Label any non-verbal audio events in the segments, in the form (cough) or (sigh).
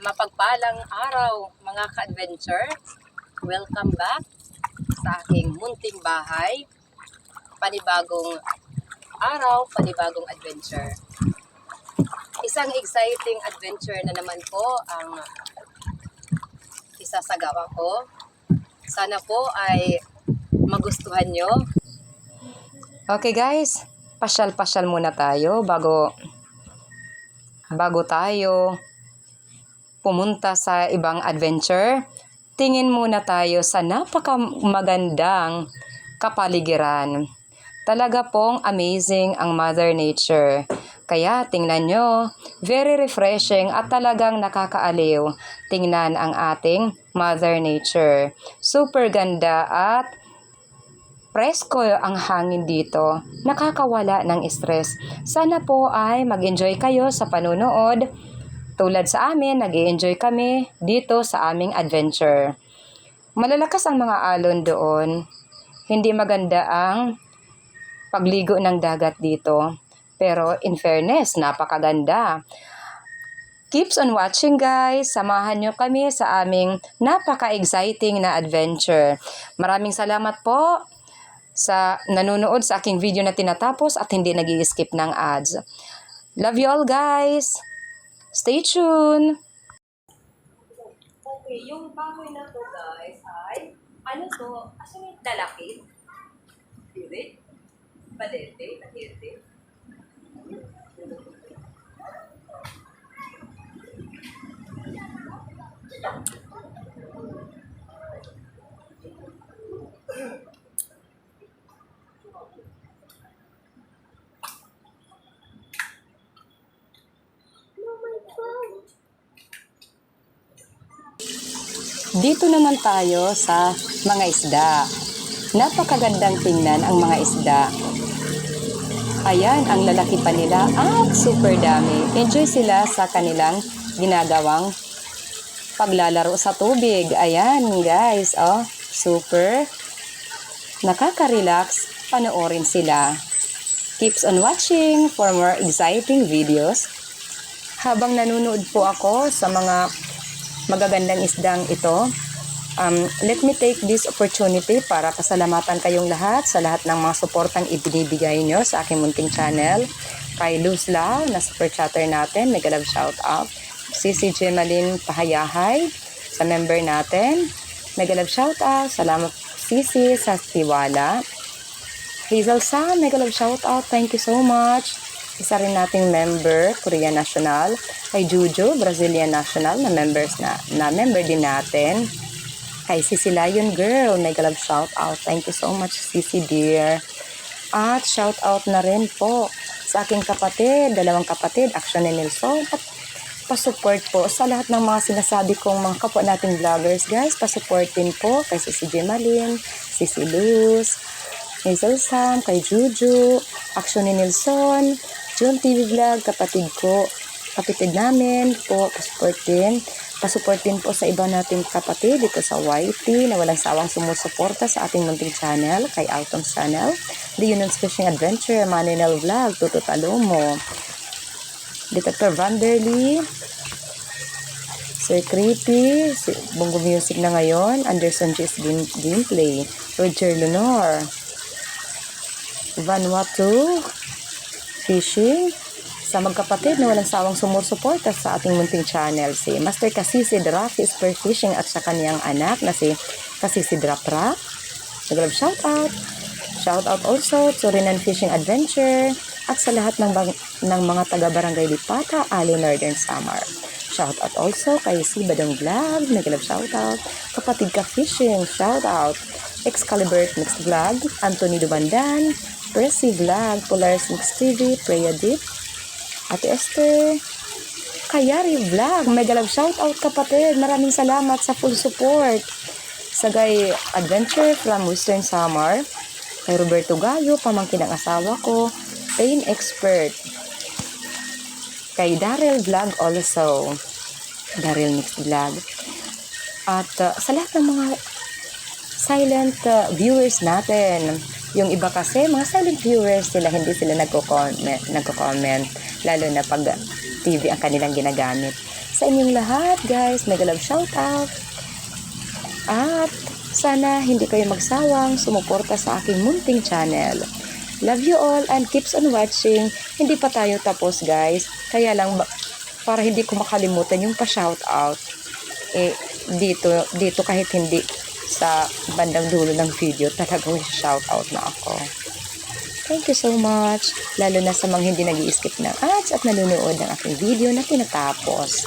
Mapagpalang araw mga ka-adventure. Welcome back sa aking munting bahay. Panibagong araw, panibagong adventure. Isang exciting adventure na naman po ang isasagawa ko. Sana po ay magustuhan nyo. Okay guys, pasyal-pasyal muna tayo bago bago tayo pumunta sa ibang adventure. Tingin muna tayo sa napakamagandang kapaligiran. Talaga pong amazing ang Mother Nature. Kaya tingnan nyo, very refreshing at talagang nakakaaliw. Tingnan ang ating Mother Nature. Super ganda at presko ang hangin dito. Nakakawala ng stress. Sana po ay mag-enjoy kayo sa panunood. Tulad sa amin, nag enjoy kami dito sa aming adventure. Malalakas ang mga alon doon. Hindi maganda ang pagligo ng dagat dito. Pero in fairness, napakaganda. Keeps on watching guys. Samahan nyo kami sa aming napaka-exciting na adventure. Maraming salamat po sa nanonood sa aking video na tinatapos at hindi nag skip ng ads. Love you all guys! Stay tuned! Okay, yung baboy na to guys ay ano to? Kasi may dalakit. Dirit? Balete? Tahirte? Dito naman tayo sa mga isda. Napakagandang tingnan ang mga isda. Ayan, ang lalaki pa nila at super dami. Enjoy sila sa kanilang ginagawang paglalaro sa tubig. Ayan, guys. Oh, super. Nakaka-relax. Panoorin sila. Keeps on watching for more exciting videos. Habang nanonood po ako sa mga magagandang isdang ito, um, let me take this opportunity para pasalamatan kayong lahat sa lahat ng mga suportang ibinibigay nyo sa aking munting channel. Kay Luz Lau, na super chatter natin, mega love shout out. Si si Gemaline Pahayahay, sa member natin, mega love shout out. Salamat Sisi sa tiwala. Hazel Sa, mega love shout out. Thank you so much. Isa rin nating member, Korean National. Kay Juju, Brazilian National, na members na, na member din natin. Kay Sisi Lion Girl, mega love shout out. Thank you so much, Sisi dear. At shout out na rin po sa aking kapatid, dalawang kapatid, Action ni Nelson. At pasupport po sa lahat ng mga sinasabi kong mga kapwa nating vloggers, guys. Pasupport din po kay Sisi Gemalin, Sisi Luz, Hazel Sam, kay Juju, Action ni Nelson, June TV Vlog, kapatid ko, kapatid namin po. Pasupport din po sa iba nating kapatid dito sa YT na walang sawang sumusuporta sa ating munting channel, kay Alton's channel, The Union's Fishing Adventure, Maninel Vlog, Tuto Talomo, Detector Vanderly, Sir Creepy, si Bongo Music na ngayon, Anderson G's game, Gameplay, Roger Lenore, Vanuatu, Fishing, sa magkapatid na walang sawang sumusuporta sa ating munting channel, si Master Kasisi Rafi Spear Fishing at sa kaniyang anak na si Kasisi Drapra. Nag-love shout out. Shout out also to Rinan Fishing Adventure at sa lahat ng, bang, ng mga taga-barangay Lipata, Ali Northern Samar. Shout out also kay si Badong Vlog, nag-love shout out. Kapatid ka Fishing, shout out. Excalibur Mixed Vlog, Anthony Dubandan, Percy Vlog, Polaris Mix TV, Preya Deep, Ate Esther, Kayari Vlog, mega love shout out kapatid. Maraming salamat sa full support. Sagay Adventure from Western Samar, kay Roberto Gayo, pamangkin ng asawa ko, Pain Expert, kay Daryl Vlog also, Daryl Mix Vlog, at uh, sa lahat ng mga silent uh, viewers natin. Yung iba kasi, mga silent viewers sila, hindi sila nagko-comment, nagko-comment. Lalo na pag TV ang kanilang ginagamit. Sa inyong lahat, guys, mega love shout out. At sana hindi kayo magsawang sumuporta sa aking munting channel. Love you all and keeps on watching. Hindi pa tayo tapos, guys. Kaya lang, para hindi ko makalimutan yung pa-shout out. Eh, dito, dito kahit hindi sa bandang dulo ng video, talagang shout out na ako. Thank you so much. Lalo na sa mga hindi nag skip ng ads at nanonood ng aking video na tinatapos.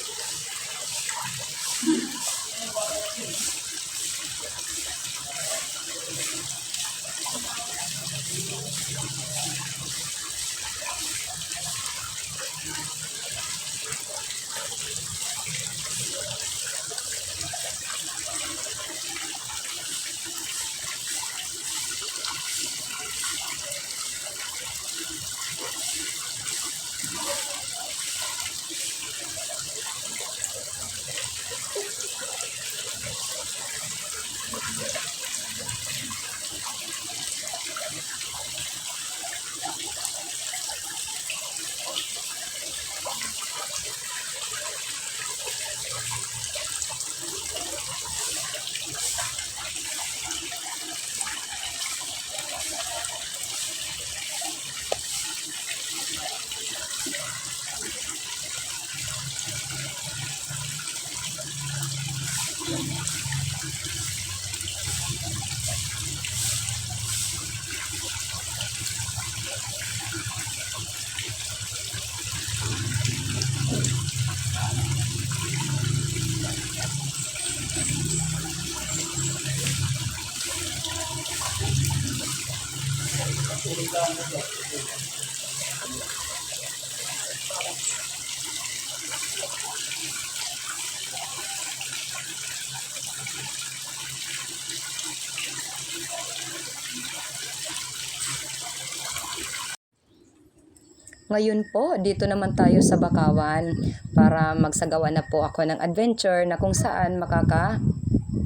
Ngayon po, dito naman tayo sa Bakawan para magsagawa na po ako ng adventure na kung saan makaka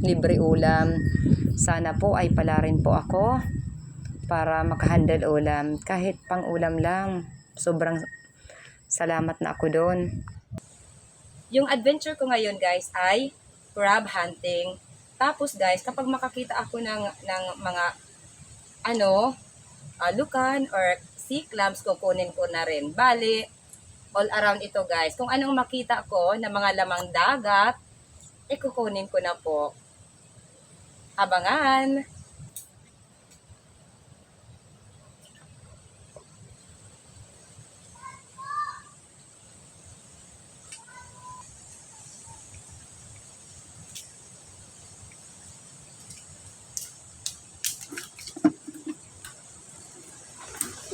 libre ulam. Sana po ay pala rin po ako para makahandle ulam. Kahit pang ulam lang, sobrang salamat na ako doon. Yung adventure ko ngayon guys ay crab hunting. Tapos guys, kapag makakita ako ng, ng mga ano, alukan or clams, kukunin ko na rin. Bali, all around ito guys. Kung anong makita ko na mga lamang dagat, eh kukunin ko na po. Abangan!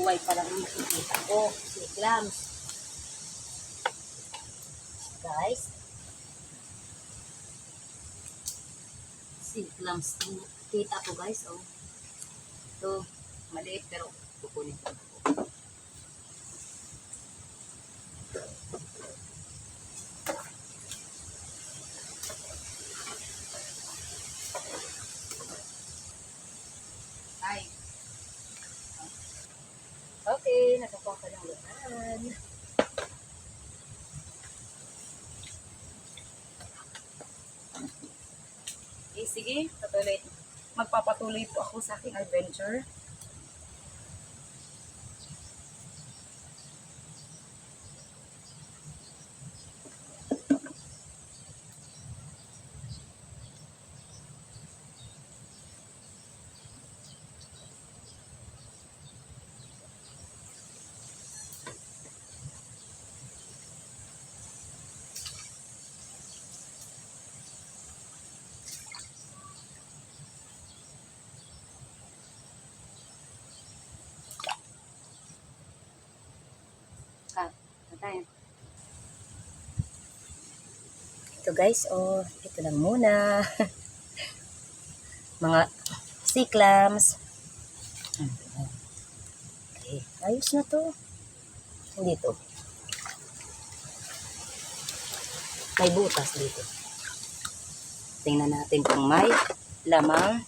Buhay pa lang ang makikita ko. Si clams. Guys. Si clams. Kita ko guys. Oh. Ito. Maliit pero kukunin ko. Sige, patuloy. Magpapatuloy po ako sa aking adventure. Patay. Ito guys, oh, ito lang muna. (laughs) Mga sea clams. Okay, ayos na to. Dito. May butas dito. Tingnan natin kung may lamang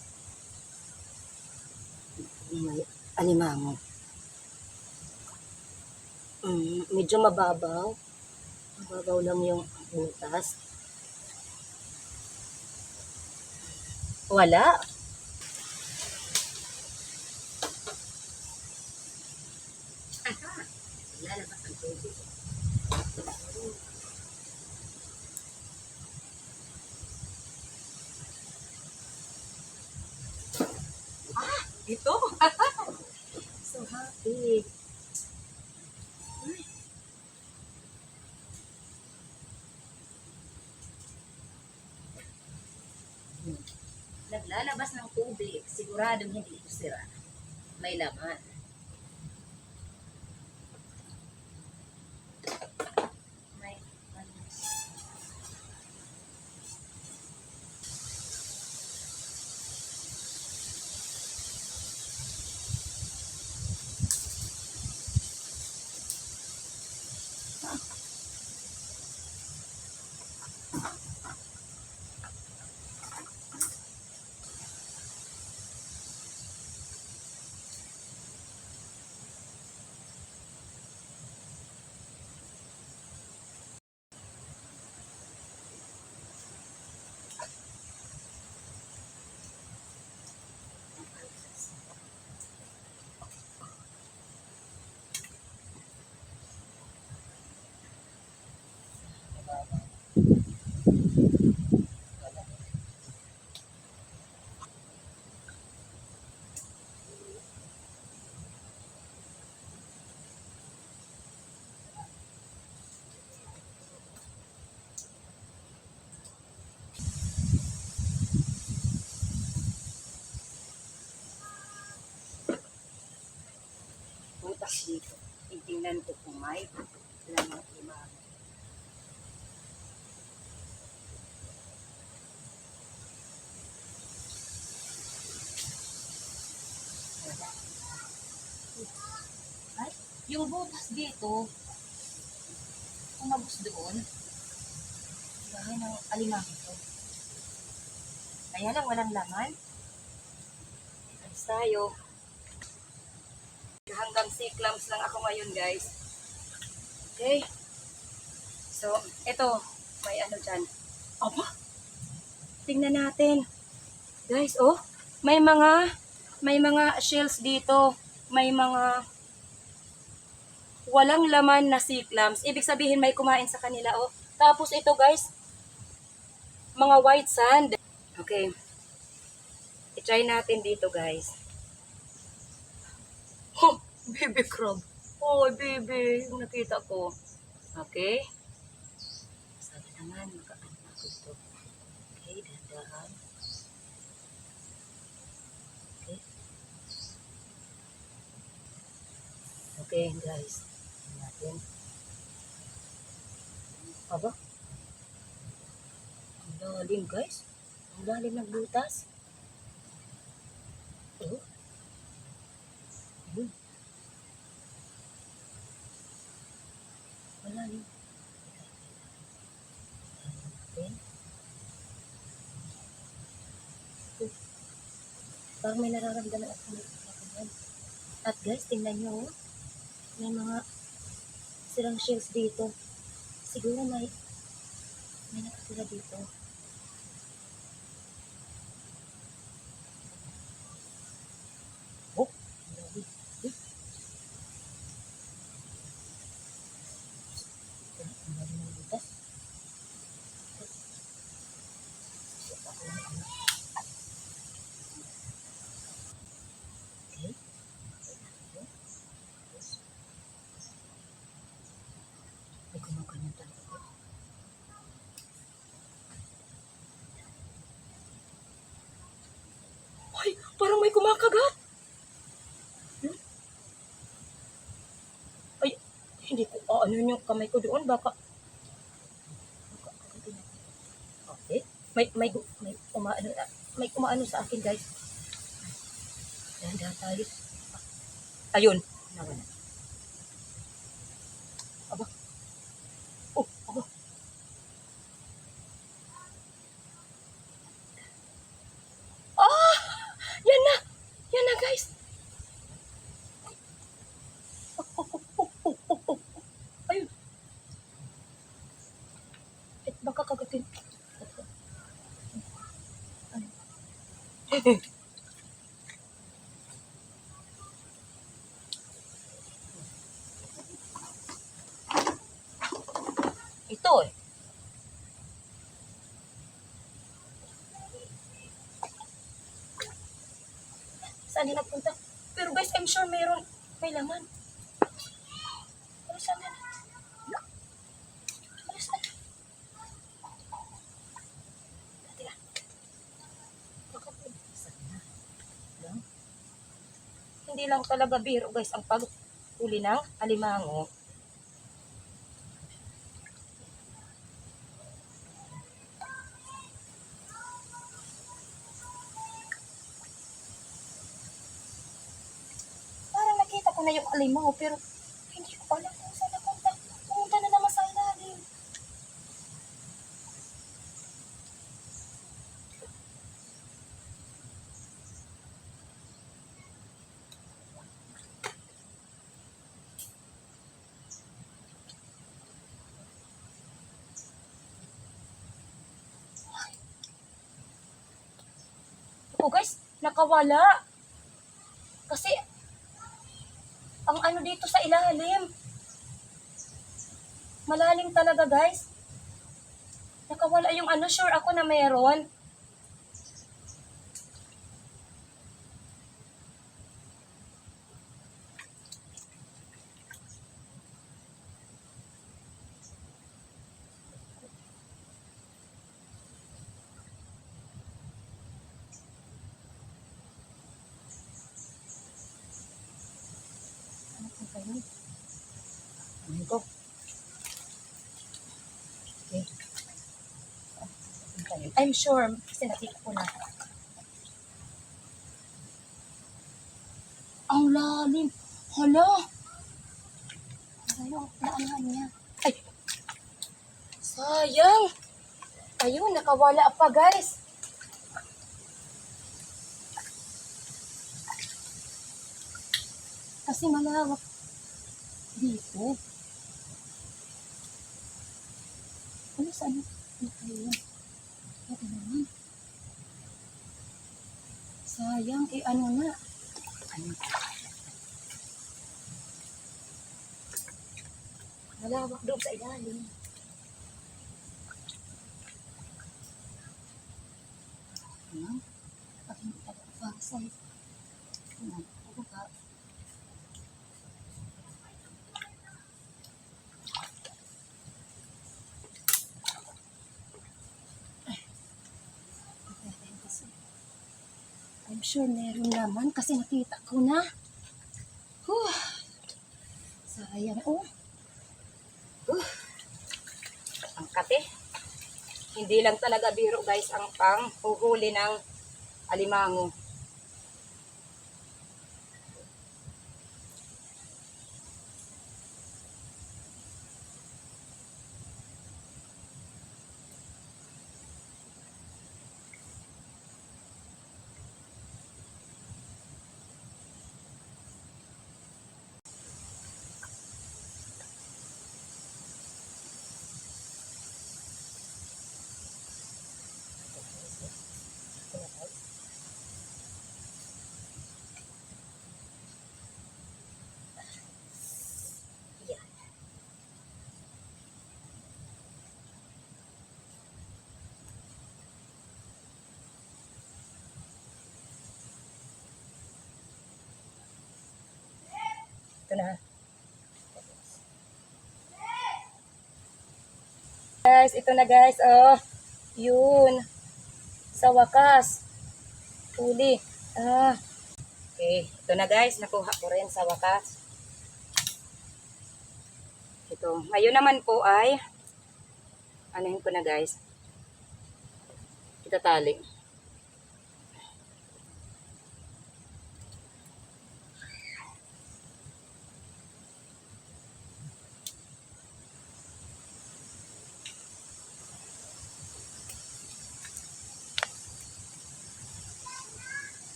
may alimango. Mm, medyo mababaw. Mababaw lang yung butas. Wala. Naglalabas ng tubig, siguradong hindi ito sira. May laman. Butas dito. Titingnan ko kung may lamang yung butas dito, umabos doon. Bahay ng alimang ito. Kaya lang walang laman. Alis tayo. Hanggang siklams lang ako ngayon, guys. Okay. So, ito, may ano dyan. Aba, tingnan natin. Guys, oh, may mga, may mga shells dito. May mga walang laman na siklams. Ibig sabihin may kumain sa kanila, oh. Tapos ito, guys, mga white sand. Okay. I-try natin dito, guys. Oh, baby crab. Oh, baby. Yung nakita ko. Okay. Sana naman, makaano ako ito. Okay, dandahan. Okay. Okay, guys. Natin. Aba? Ang lalim, guys. Ang lalim ng butas. Oh. Ayun. Rin. Okay. Oh. Parang may nararamdaman ako. At guys, tingnan nyo. oh. May mga sirang shells dito. Siguro may may nakatira dito. Oh, grabe. Eh, Ang lalim ng butas. Okay. May kumaganyan talaga. Ay, parang may kumakagat. Hmm? Ay, hindi ko, ano yung kamay ko doon, baka, Okay. May may may umaano may umaano sa akin, guys. Dahan-dahan tayo. Ayun. Aba. Oh, aba. Ah! Yan na! Yan na, guys! Oh, oh, oh, oh, oh, oh, oh. Ayun. Eh, baka kagatin. Ayun. (laughs) Ito eh. Saan din nagpunta? Pero guys, I'm sure mayroon, may laman. Ano saan na? Ano saan? Dati lang. Baka po, saan na? Lang? Hindi lang talaga biro guys ang paghuli ng alimango. Parang nakita ko na yung alimango pero hindi ko alam kung saan napunta. Pumunta na naman sa ilalim. Oh guys, nakawala. Kasi ang ano dito sa ilalim. Malalim talaga, guys. Nakawala yung ano, sure ako na meron. Ano po ba yun? Ano ko? Okay. Ano I'm sure, kasi nakita ko na. Ang lalim. Hala! Ano yung naanahan niya? Ay! Sayang! Ayun, nakawala pa guys. Kasi malawak dito. Ano saan? Ano kayo? Ito naman. Sayang, eh ano na. Ano? Malawak doon sa ilalim. Ano? Pag hindi tayo fasay. Ano? Sure meron naman kasi nakita ko na. Huh. Sayang. Oh. Uh. Ang kate. Hindi lang talaga biro guys ang pang huhuli ng alimango. Ito na. Guys, ito na guys. Oh, yun. Sa wakas. Huli. Ah. Okay, ito na guys. Nakuha ko rin sa wakas. Ito. Ngayon naman po ay anuhin ko na guys. Itatali.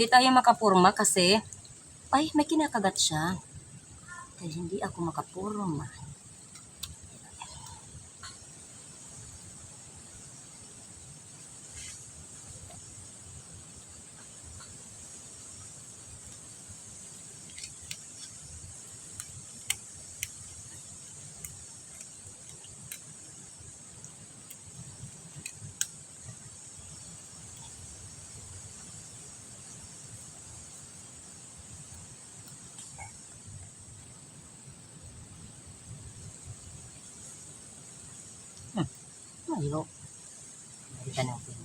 Hindi tayo makapurma kasi, ay, may kinakagat siya. Kaya hindi ako makapurma. Ayo. Balikan natin.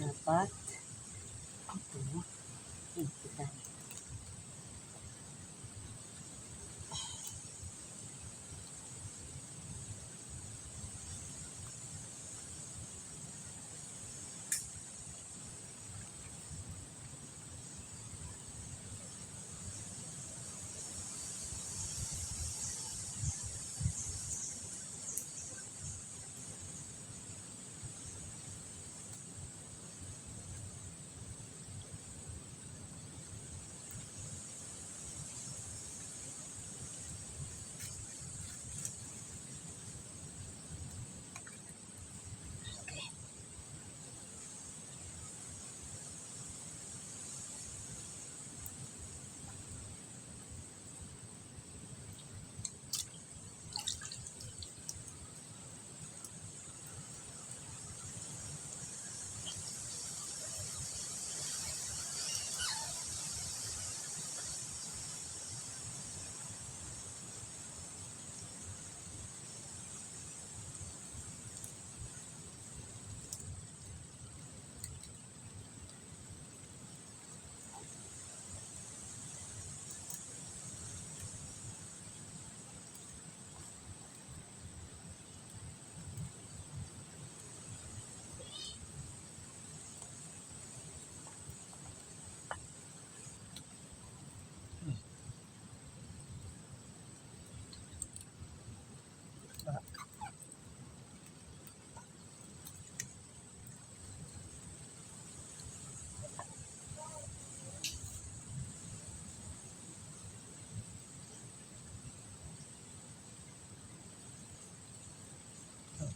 Dapat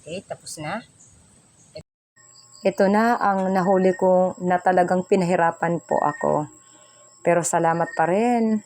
Okay, tapos na. Ito na ang nahuli ko na talagang pinahirapan po ako. Pero salamat pa rin